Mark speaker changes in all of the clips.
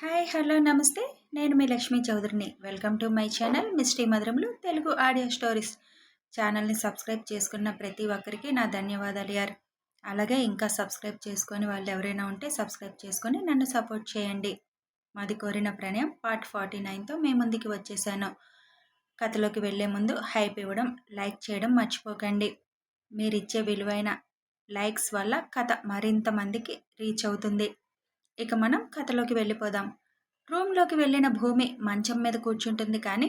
Speaker 1: Hi hello నమస్తే. నేను మీ Lakshmi చౌదరిని. Welcome to my channel misty మధురంలో Telugu audio stories. ఛానల్ని సబ్స్క్రైబ్ చేసుకున్న ప్రతి ఒక్కరికి నా ధన్యవాదాలు యార్. అలాగే ఇంకా సబ్స్క్రైబ్ చేసుకొని వాళ్ళు ఎవరైనా ఉంటే సబ్స్క్రైబ్ చేసుకొని నన్ను సపోర్ట్ చేయండి. మాది కోరిన ప్రణయం పార్ట్ ఫార్టీ నైన్తో మీ ముందుకి వచ్చేసాను. కథలోకి వెళ్ళే ముందు హైప్ ఇవ్వడం లైక్ చేయడం మర్చిపోకండి. మీరిచ్చే విలువైన లైక్స్ వల్ల కథ మరింత మందికి రీచ్ అవుతుంది. ఇక మనం కథలోకి వెళ్ళిపోదాం. రూమ్లోకి వెళ్ళిన భూమి మంచం మీద కూర్చుంటుంది కానీ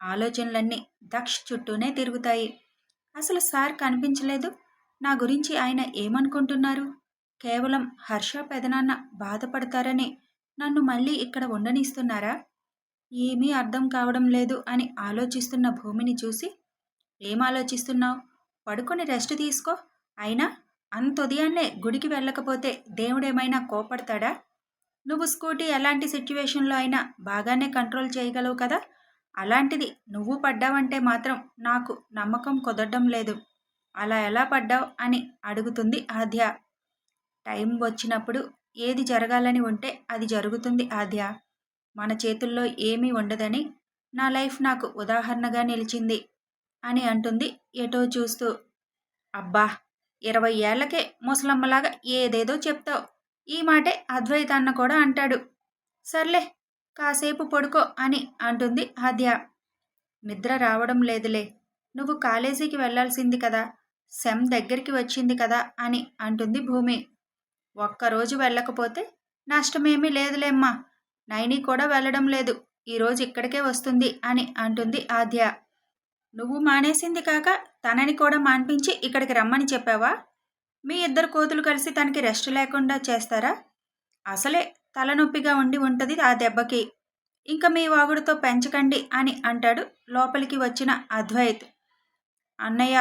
Speaker 1: ఆలోచనలన్నీ దక్ష్ చుట్టూనే తిరుగుతాయి. అసలు సార్ కనిపించలేదు. నా గురించి ఆయన ఏమనుకుంటున్నారు? కేవలం హర్ష పెదనాన్న బాధపడతారని నన్ను మళ్ళీ ఇక్కడ ఉండనిస్తున్నారా? ఏమీ అర్థం కావడం లేదు అని ఆలోచిస్తున్న భూమిని చూసి ఏం ఆలోచిస్తున్నావు? పడుకొని రెస్ట్ తీసుకో. అయినా అంత ఉదయాన్నే గుడికి వెళ్ళకపోతే దేవుడేమైనా కోపడతాడా? నువ్వు స్కూటీ ఎలాంటి సిచ్యువేషన్లో అయినా బాగానే కంట్రోల్ చేయగలవు కదా? అలాంటిది నువ్వు పడ్డావంటే మాత్రం నాకు నమ్మకం కుదరడం లేదు. అలా ఎలా పడ్డావు అని అడుగుతుంది ఆద్య. టైం వచ్చినప్పుడు ఏది జరగాలని ఉంటే అది జరుగుతుంది ఆద్య. మన చేతుల్లో ఏమీ ఉండదని నా లైఫ్ నాకు ఉదాహరణగా నిలిచింది అని అంటుంది ఎటో చూస్తూ. అబ్బా! ఇరవై ఏళ్ళకే ముసలమ్మలాగా ఏదేదో చెప్తావు. ఈ మాటే అద్వైత అన్న కూడా అంటాడు. సర్లే కాసేపు పడుకో అని అంటుంది ఆద్య. నిద్ర రావడం లేదులే. నువ్వు కాలేజీకి వెళ్ళాల్సింది కదా. సెమ్ దగ్గరికి వచ్చింది కదా అని అంటుంది భూమి. ఒక్కరోజు వెళ్ళకపోతే నష్టమేమీ లేదులేమ్మా. నైని కూడా వెళ్ళడం లేదు. ఈరోజు ఇక్కడికే వస్తుంది అని అంటుంది ఆద్య. నువ్వు మానేసింది కాక తనని కూడా మాన్పించి ఇక్కడికి రమ్మని చెప్పావా? మీ ఇద్దరు కోతులు కలిసి తనకి రెస్ట్ లేకుండా చేస్తారా? అసలే తలనొప్పిగా ఉండి ఉంటుంది ఆ దెబ్బకి. ఇంకా మీ వాగుడితో పెంచకండి అని అంటాడు లోపలికి వచ్చిన అద్వైత్. అన్నయ్య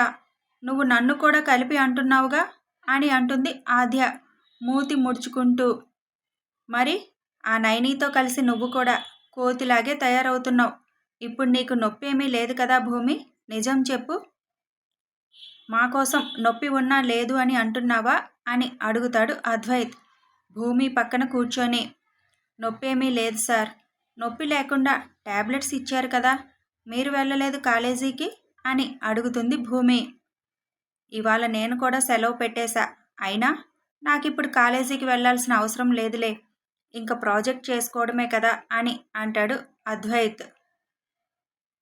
Speaker 1: నువ్వు నన్ను కూడా కలిపి అంటున్నావుగా? అని అంటుంది ఆద్య మూతి ముడుచుకుంటూ. మరి ఆ నైనీతో కలిసి నువ్వు కూడా కోతిలాగే తయారవుతున్నావు. ఇప్పుడు నీకు నొప్పి ఏమీ లేదు కదా భూమి? నిజం చెప్పు. మా కోసం నొప్పి ఉన్నా లేదు అని అంటున్నావా? అని అడుగుతాడు అద్వైత్. భూమి పక్కన కూర్చొని నొప్పేమీ లేదు సార్. నొప్పి లేకుండా ట్యాబ్లెట్స్ ఇచ్చారు కదా మీరు వెళ్ళలేదు కాలేజీకి? అని అడుగుతుంది భూమి. ఇవాళ నేను కూడా సెలవు పెట్టేశా. అయినా నాకిప్పుడు కాలేజీకి వెళ్ళాల్సిన అవసరం లేదులే. ఇంకా ప్రాజెక్ట్ చేసుకోవడమే కదా అని అంటాడు అద్వైత్.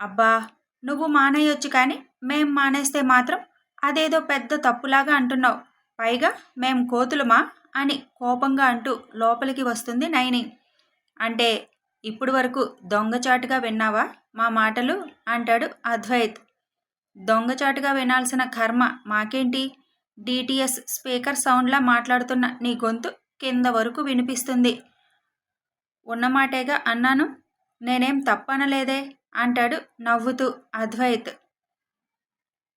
Speaker 1: అబ్బా నువ్వు మానేయొచ్చు కానీ మేం మానేస్తే మాత్రం అదేదో పెద్ద తప్పులాగా అంటున్నావు. పైగా మేం కోతులమా? అని కోపంగా అంటూ లోపలికి వస్తుంది నయని అంటే ఇప్పుడు వరకు దొంగచాటుగా విన్నావా? మా మాటలు? అంటాడు అద్వైత్. దొంగచాటుగా వినాల్సిన కర్మ మాకేంటి? డిటిఎస్ స్పీకర్ సౌండ్లా మాట్లాడుతున్న నీ గొంతు కింద వరకు వినిపిస్తుంది. ఉన్నమాటేగా అన్నాను? నేనేం తప్పనలేదే? అంటాడు నవ్వుతూ అద్వైత్.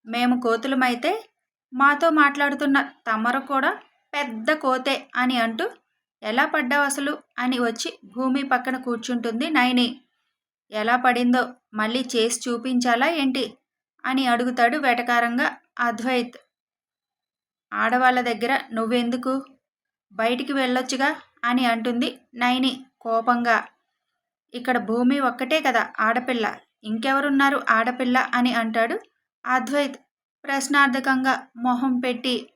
Speaker 1: మేము కోతులమైతే మాతో మాట్లాడుతున్న తమరు కూడా పెద్ద కోతే అని అంటూ ఎలా పడ్డావు అసలు? అని వచ్చి భూమి పక్కన కూర్చుంటుంది నైని. ఎలా పడిందో మళ్ళీ చేసి చూపించాలా ఏంటి? అని అడుగుతాడు వేటకారంగా అద్వైత్. ఆడవాళ్ళ దగ్గర నువ్వెందుకు? బయటికి వెళ్ళొచ్చుగా? అని అంటుంది నైని కోపంగా. ఇక్కడ భూమి ఒక్కటే కదా ఆడపిల్ల. ఇంకెవరున్నారు ఆడపిల్ల? అని అంటాడు అద్వైత్ ప్రశ్నార్థకంగా మొహం పెట్టి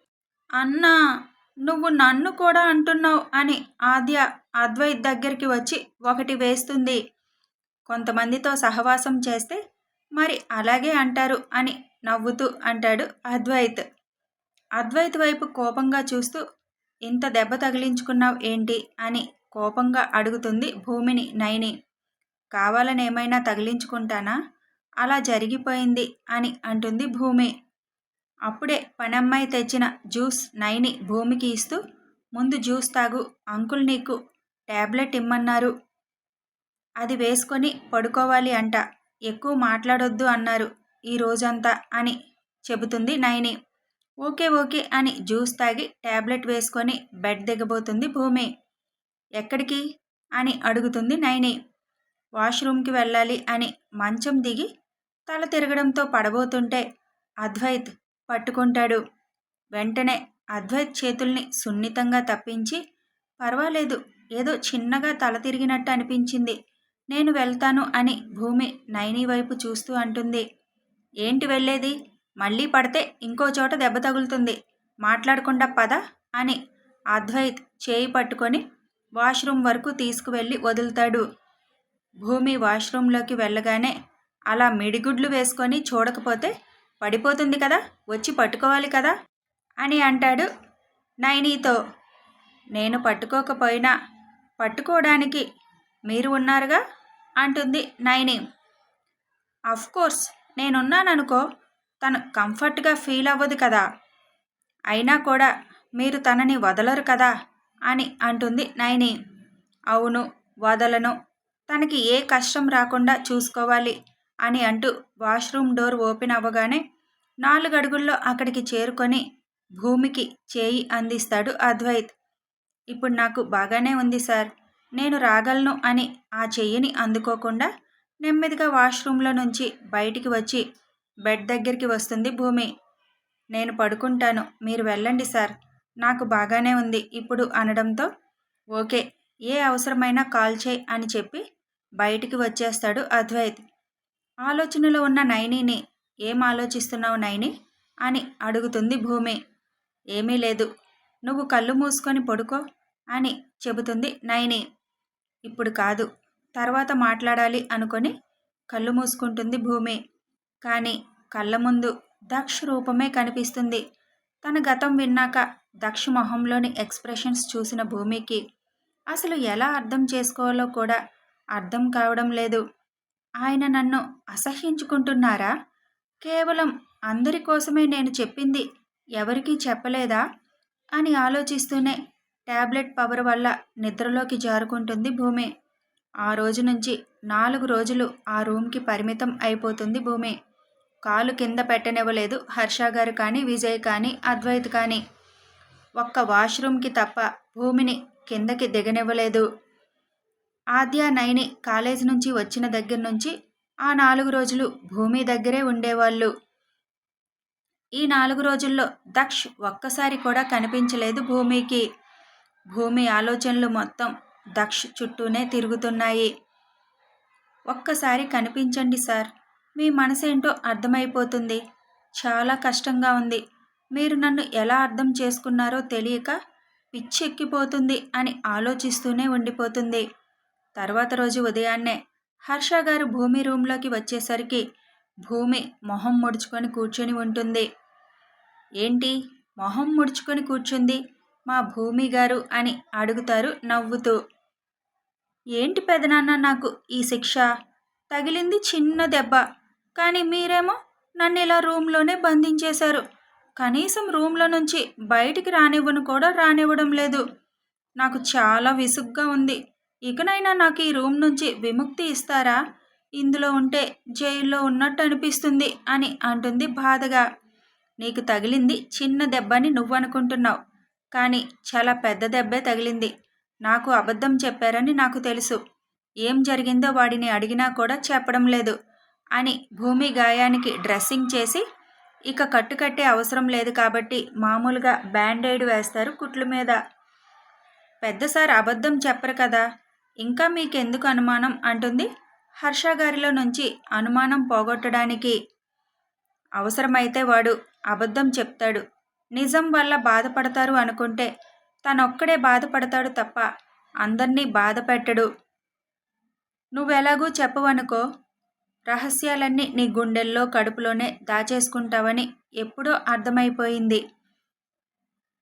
Speaker 1: అన్నా నువ్వు నన్ను కూడా అంటున్నావు అని ఆద్య అద్వైత్ దగ్గరికి వచ్చి ఒకటి వేస్తుంది. కొంతమందితో సహవాసం చేస్తే మరి అలాగే అంటారు అని నవ్వుతూ అంటాడు అద్వైత్. అద్వైత్ వైపు కోపంగా చూస్తూ ఇంత దెబ్బ తగిలించుకున్నావు ఏంటి? అని కోపంగా అడుగుతుంది భూమిని నయని. కావాలని ఏమైనా తగిలించుకుంటానా? అలా జరిగిపోయింది అని అంటుంది భూమి. అప్పుడే పనమ్మాయి తెచ్చిన జ్యూస్ నైని భూమికి ఇస్తూ ముందు జ్యూస్ తాగు అంకుల్ నీకు ట్యాబ్లెట్ ఇమ్మన్నారు. అది వేసుకొని పడుకోవాలి అంట ఎక్కువ మాట్లాడొద్దు అన్నారు ఈ రోజంతా అని చెబుతుంది నైని. ఓకే ఓకే అని జ్యూస్ తాగి ట్యాబ్లెట్ వేసుకొని బెడ్ దిగబోతుంది భూమి. ఎక్కడికి? అని అడుగుతుంది నైని. వాష్రూమ్కి వెళ్ళాలి అని మంచం దిగి తల తిరగడంతో పడబోతుంటే అద్వైత్ పట్టుకుంటాడు. వెంటనే అద్వైత్ చేతుల్ని సున్నితంగా తప్పించి పర్వాలేదు ఏదో చిన్నగా తల తిరిగినట్టు అనిపించింది. నేను వెళ్తాను అని భూమి నైని వైపు చూస్తూ అంటుంది. ఏంటి వెళ్ళేది? మళ్ళీ పడితే ఇంకో చోట దెబ్బ తగులుతుంది. మాట్లాడకుండా పద అని అద్వైత్ చేయి పట్టుకొని వాష్రూమ్ వరకు తీసుకువెళ్ళి వదులుతాడు. భూమి వాష్రూంలోకి వెళ్ళగానే అలా మిడిగుడ్లు వేసుకొని చూడకపోతే పడిపోతుంది కదా వచ్చి పట్టుకోవాలి కదా అని అంటాడు నైనీతో. నేను పట్టుకోకపోయినా పట్టుకోవడానికి మీరు ఉన్నారుగా అంటుంది నైని. కోర్స్ నేనున్నాననుకో తను కంఫర్ట్గా ఫీల్ అవ్వదు కదా. అయినా కూడా మీరు తనని వదలరు కదా అని అంటుంది నైని. అవును వదలను. తనకి ఏ కష్టం రాకుండా చూసుకోవాలి. అని అంటూ వాష్రూమ్ డోర్ ఓపెన్ అవ్వగానే నాలుగు అడుగుల్లో అక్కడికి చేరుకొని భూమికి చేయి అందిస్తాడు అద్వైత్. ఇప్పుడు నాకు బాగానే ఉంది సార్. నేను రాగలను అని ఆ చెయ్యిని అందుకోకుండా నెమ్మదిగా వాష్రూమ్లో నుంచి బయటికి వచ్చి బెడ్ దగ్గరికి వస్తుంది భూమి. నేను పడుకుంటాను. మీరు వెళ్ళండి సార్. నాకు బాగానే ఉంది. ఇప్పుడు అనడంతో ఓకే. ఏ అవసరమైనా కాల్ చేయి అని చెప్పి బయటికి వచ్చేస్తాడు అద్వైత్. ఆలోచనలో ఉన్న నైనీని ఏం ఆలోచిస్తున్నావు నైని? అని అడుగుతుంది భూమి. ఏమీ లేదు. నువ్వు కళ్ళు మూసుకొని పడుకో అని చెబుతుంది నైని. ఇప్పుడు కాదు. తర్వాత మాట్లాడాలి అనుకొని కళ్ళు మూసుకుంటుంది భూమి. కానీ కళ్ళ ముందు దక్ష రూపమే కనిపిస్తుంది. తన గతం విన్నాక దక్ష మొహంలోని ఎక్స్ప్రెషన్స్ చూసిన భూమికి అసలు ఎలా అర్థం చేసుకోవాలో కూడా అర్థం కావడం లేదు. ఆయన నన్ను అసహ్యించుకుంటున్నారా? కేవలం అందరి కోసమే నేను చెప్పింది ఎవరికీ చెప్పలేదా? అని ఆలోచిస్తూనే ట్యాబ్లెట్ పవర్ వల్ల నిద్రలోకి జారుకుంటుంది భూమి. ఆ రోజు నుంచి నాలుగు రోజులు ఆ రూమ్కి పరిమితం అయిపోతుంది భూమి. కాలు కింద పెట్టనివ్వలేదు హర్ష గారు కానీ విజయ్ కానీ అద్వైత్ కానీ. ఒక్క వాష్రూమ్కి తప్ప భూమిని కిందకి దిగనివ్వలేదు. ఆద్య నైని కాలేజీ నుంచి వచ్చిన దగ్గర నుంచి ఆ నాలుగు రోజులు భూమి దగ్గరే ఉండేవాళ్ళు. ఈ నాలుగు రోజుల్లో దక్ష్ ఒక్కసారి కూడా కనిపించలేదు భూమికి. భూమి ఆలోచనలు మొత్తం దక్ష్ చుట్టూనే తిరుగుతున్నాయి. ఒక్కసారి కనిపించండి సార్ మీ మనసేంటో అర్థమైపోతుంది. చాలా కష్టంగా ఉంది. మీరు నన్ను ఎలా అర్థం చేసుకున్నారో తెలియక పిచ్చెక్కిపోతుంది అని ఆలోచిస్తూనే ఉండిపోతుంది. తర్వాత రోజు ఉదయాన్నే హర్ష గారు భూమి రూమ్లోకి వచ్చేసరికి భూమి మొహం ముడుచుకొని కూర్చొని ఉంటుంది. ఏంటి? మొహం ముడుచుకొని కూర్చుంది? మా భూమి గారు అని అడుగుతారు నవ్వుతూ. ఏంటి పెదనాన్న నాకు ఈ శిక్ష? తగిలింది చిన్న దెబ్బ. కానీ మీరేమో నన్ను ఇలా రూమ్లోనే బంధించేశారు. కనీసం రూమ్లో నుంచి బయటికి రానివ్వను కూడా రానివ్వడం లేదు. నాకు చాలా విసుగ్గా ఉంది. ఇకనైనా నాకు ఈ రూమ్ నుంచి విముక్తి ఇస్తారా? ఇందులో ఉంటే జైల్లో ఉన్నట్టు అనిపిస్తుంది అని అంటుంది బాధగా. నీకు తగిలింది చిన్న దెబ్బని నువ్వు అనుకుంటున్నావు కానీ చాలా పెద్ద దెబ్బే తగిలింది. నాకు అబద్ధం చెప్పారని నాకు తెలుసు. ఏం జరిగిందో వాడిని అడిగినా కూడా చెప్పడం లేదు అని భూమి గాయానికి డ్రెస్సింగ్ చేసి ఇక కట్టుకట్టే అవసరం లేదు కాబట్టి మామూలుగా బ్యాండైడ్ వేస్తారు కుట్లు మీద. పెద్ద సార్ అబద్ధం చెప్పరు కదా. ఇంకా మీకెందుకు అనుమానం? అంటుంది. హర్ష గారిలో నుంచి అనుమానం పోగొట్టడానికి అవసరమైతే వాడు అబద్ధం చెప్తాడు. నిజం వల్ల బాధపడతారు అనుకుంటే తనొక్కడే బాధపడతాడు తప్ప అందర్నీ బాధ పెట్టడు. నువ్వెలాగూ చెప్పవనుకో రహస్యాలన్నీ నీ గుండెల్లో కడుపులోనే దాచేసుకుంటావని ఎప్పుడో అర్థమైపోయింది.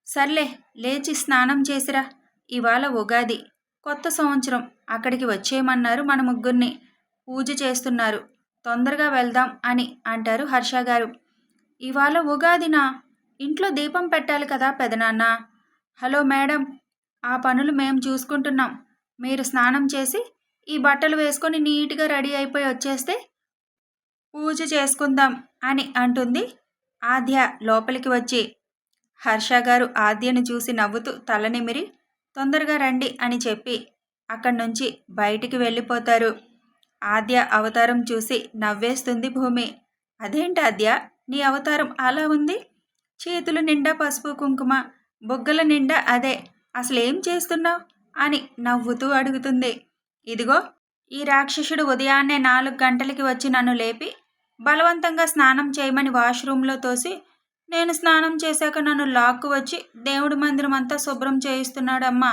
Speaker 1: సర్లే లేచి స్నానం చేసిరా. ఇవాళ ఉగాది. కొత్త సంవత్సరం. అక్కడికి వచ్చేయమన్నారు మన ముగ్గురిని. పూజ చేస్తున్నారు. తొందరగా వెళ్దాం అని అంటారు హర్ష గారు. ఇవాళ ఉగాదిన? ఇంట్లో దీపం పెట్టాలి కదా పెదనాన్న. హలో మేడం ఆ పనులు మేము చూసుకుంటున్నాం. మీరు స్నానం చేసి ఈ బట్టలు వేసుకొని నీట్గా రెడీ అయిపోయి వచ్చేస్తే పూజ చేసుకుందాం అని అంటుంది ఆద్య లోపలికి వచ్చి. హర్ష గారు ఆద్యను చూసి నవ్వుతూ తలనిమిరి తొందరగా రండి అని చెప్పి అక్కడి నుంచి బయటికి వెళ్ళిపోతారు. ఆద్య అవతారం చూసి నవ్వేస్తుంది భూమి. అదేంటి ఆద్య? నీ అవతారం అలా ఉంది? చేతులు నిండా పసుపు కుంకుమ బొగ్గల నిండా అదే. అసలు ఏం చేస్తున్నావు? అని నవ్వుతూ అడుగుతుంది. ఇదిగో ఈ రాక్షసుడు ఉదయాన్నే నాలుగు గంటలకి వచ్చి నన్ను లేపి బలవంతంగా స్నానం చేయమని వాష్రూమ్లో తోసి నేను స్నానం చేశాక నన్ను లాక్కు వచ్చి దేవుడి మందిరం అంతా శుభ్రం చేయిస్తున్నాడమ్మా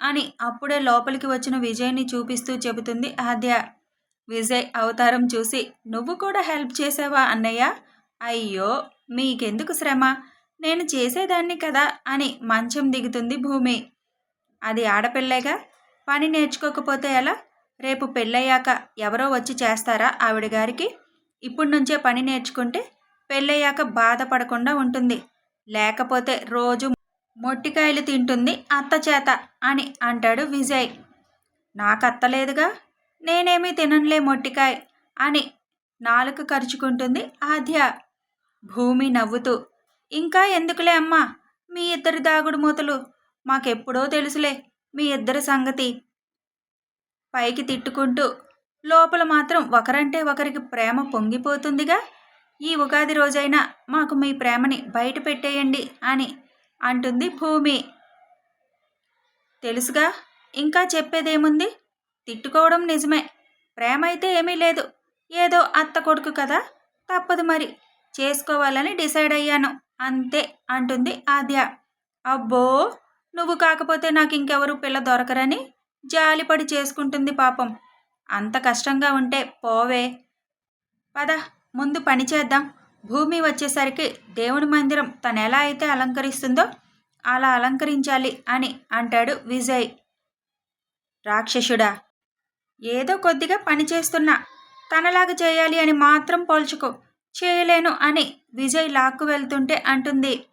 Speaker 1: అని అప్పుడే లోపలికి వచ్చిన విజయ్ని చూపిస్తూ చెబుతుంది ఆద్య. విజయ్ అవతారం చూసి నువ్వు కూడా హెల్ప్ చేసావా అన్నయ్య? అయ్యో మీకెందుకు శ్రమ? నేను చేసేదాన్ని కదా అని మంచం దిగుతుంది భూమి. అది ఆడపిల్లేగా? పని నేర్చుకోకపోతే ఎలా? రేపు పెళ్ళయ్యాక ఎవరో వచ్చి చేస్తారా ఆవిడ గారికి ఇప్పటి నుంచే పని నేర్చుకుంటే పెళ్ళయ్యాక బాధపడకుండా ఉంటుంది. లేకపోతే రోజు మొట్టికాయలు తింటుంది అత్త చేత అని అంటాడు విజయ్. నాకు అత్తలేదుగా నేనేమీ తిననులే మొట్టికాయ అని నాలుక ఖర్చుకుంటుంది ఆద్య. భూమి నవ్వుతూ ఇంకా ఎందుకులే అమ్మా? మీ ఇద్దరి దాగుడు మూతలు. మాకెప్పుడో తెలుసులే మీ ఇద్దరి సంగతి. పైకి తిట్టుకుంటూ లోపల మాత్రం ఒకరంటే ఒకరికి ప్రేమ పొంగిపోతుందిగా? ఈ ఉగాది రోజైనా మాకు మీ ప్రేమని బయట పెట్టేయండి అని అంటుంది భూమి. తెలుసుగా? ఇంకా చెప్పేదేముంది? తిట్టుకోవడం నిజమే. ప్రేమ అయితే ఏమీ లేదు. ఏదో అత్త కొడుకు కదా? తప్పదు మరి. చేసుకోవాలని డిసైడ్ అయ్యాను. అంతే అంటుంది ఆద్య. అబ్బో! నువ్వు కాకపోతే నాకు ఇంకెవరు పిల్ల దొరకరని జాలిపడి చేసుకుంటుంది పాపం. అంత కష్టంగా ఉంటే పోవే. పద. ముందు పని చేద్దాం. భూమి వచ్చేసరికి దేవుడి మందిరం తను ఎలా అయితే అలంకరిస్తుందో అలా అలంకరించాలి అని అంటాడు విజయ్. రాక్షసుడా ఏదో కొద్దిగా పని చేస్తున్నా తనలాగా చేయాలి అని మాత్రం పోల్చుకో. చేయలేను అని విజయ్ లాక్కు వెళ్తుంటే అంటుంది.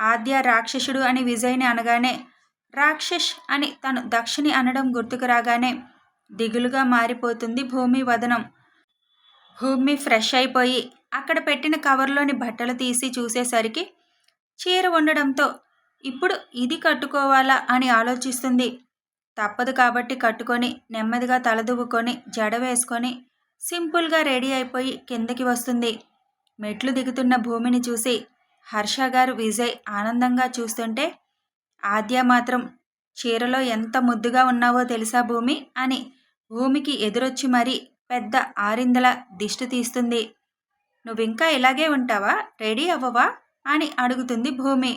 Speaker 1: ఆద్య రాక్షసుడు అని విజయ్ని అనగానే రాక్షస్ అని తను దక్షిణి అనడం గుర్తుకు రాగానే దిగులుగా మారిపోతుంది భూమి వదనం. భూమి ఫ్రెష్ అయిపోయి అక్కడ పెట్టిన కవర్లోని బట్టలు తీసి చూసేసరికి చీర ఉండడంతో ఇప్పుడు ఇది కట్టుకోవాలా అని ఆలోచిస్తుంది. తప్పదు కాబట్టి కట్టుకొని నెమ్మదిగా తలదువ్వుకొని జడ వేసుకొని సింపుల్గా రెడీ అయిపోయి కిందకి వస్తుంది. మెట్లు దిగుతున్న భూమిని చూసి హర్ష గారు విజయ్ ఆనందంగా చూస్తుంటే ఆద్య మాత్రం చీరలో ఎంత ముద్దుగా ఉన్నావో తెలుసా భూమి అని భూమికి ఎదురొచ్చి మరీ పెద్ద ఆరిందల దిష్టి తీస్తుంది. నువ్వింకా ఇలాగే ఉంటావా? రెడీ అవ్వవా? అని అడుగుతుంది భూమి.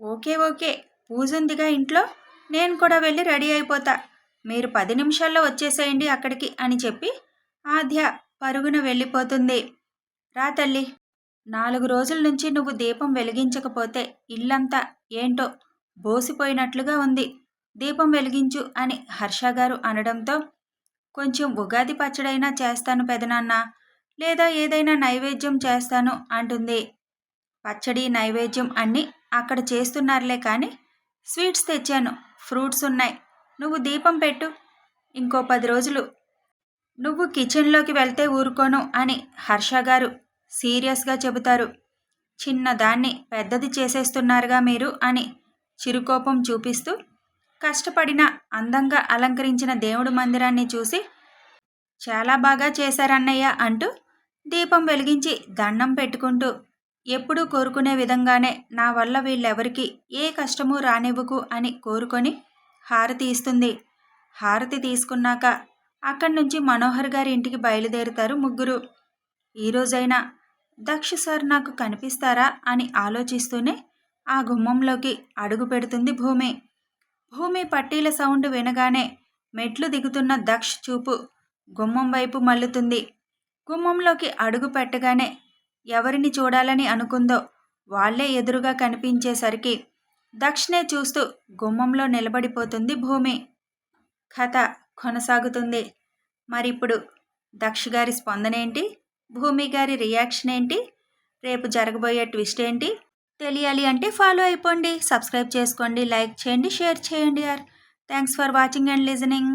Speaker 1: Okay okay. పూజ ఉందిగా ఇంట్లో? నేను కూడా వెళ్ళి రెడీ అయిపోతా. మీరు పది నిమిషాల్లో వచ్చేసేయండి అక్కడికి అని చెప్పి ఆద్య పరుగున వెళ్ళిపోతుంది. రా తల్లి. నాలుగు రోజుల నుంచి నువ్వు దీపం వెలిగించకపోతే ఇల్లంతా ఏంటో బోసిపోయినట్లుగా ఉంది. దీపం వెలిగించు అని హర్ష గారు అనడంతో కొంచెం ఉగాది పచ్చడైనా చేస్తాను పెదనాన్న. లేదా ఏదైనా నైవేద్యం చేస్తాను అంటుంది. పచ్చడి నైవేద్యం అన్నీ అక్కడ చేస్తున్నారులే కానీ స్వీట్స్ తెచ్చాను. ఫ్రూట్స్ ఉన్నాయి. నువ్వు దీపం పెట్టు. ఇంకో పది రోజులు నువ్వు కిచెన్లోకి వెళ్తే ఊరుకోను అని హర్ష గారు సీరియస్గా చెబుతారు. చిన్నదాన్ని పెద్దది చేసేస్తున్నారుగా మీరు అని చిరుకోపం చూపిస్తూ కష్టపడిన అందంగా అలంకరించిన దేవుడు మందిరాన్ని చూసి చాలా బాగా చేశారన్నయ్య అంటూ దీపం వెలిగించి దండం పెట్టుకుంటూ ఎప్పుడూ కోరుకునే విధంగానే నా వల్ల వీళ్ళెవరికి ఏ కష్టము రానివ్వకు అని కోరుకొని హారతి ఇస్తుంది. హారతి తీసుకున్నాక అక్కడి నుంచి మనోహర్ గారి ఇంటికి బయలుదేరుతారు ముగ్గురు. ఈరోజైనా దక్ష సార్ నాకు కనిపిస్తారా? అని ఆలోచిస్తూనే ఆ గుమ్మంలోకి అడుగు పెడుతుంది భూమి. భూమి పట్టీల సౌండ్ వినగానే మెట్లు దిగుతున్న దక్ష్ చూపు గుమ్మం వైపు మల్లుతుంది గుమ్మంలోకి అడుగు పెట్టగానే ఎవరిని చూడాలని అనుకుందో వాళ్ళే ఎదురుగా కనిపించేసరికి దక్షిణే చూస్తూ గుమ్మంలో నిలబడిపోతుంది భూమి. కథ కొనసాగుతుంది. మరిప్పుడు దక్ష గారి స్పందన ఏంటి భూమి గారి రియాక్షన్ ఏంటి రేపు జరగబోయే ట్విస్ట్ ఏంటి తెలియాలి అంటే ఫాలో అయిపోండి సబ్స్క్రైబ్ చేసుకోండి లైక్ చేయండి షేర్ చేయండి యార్. Thanks for watching and listening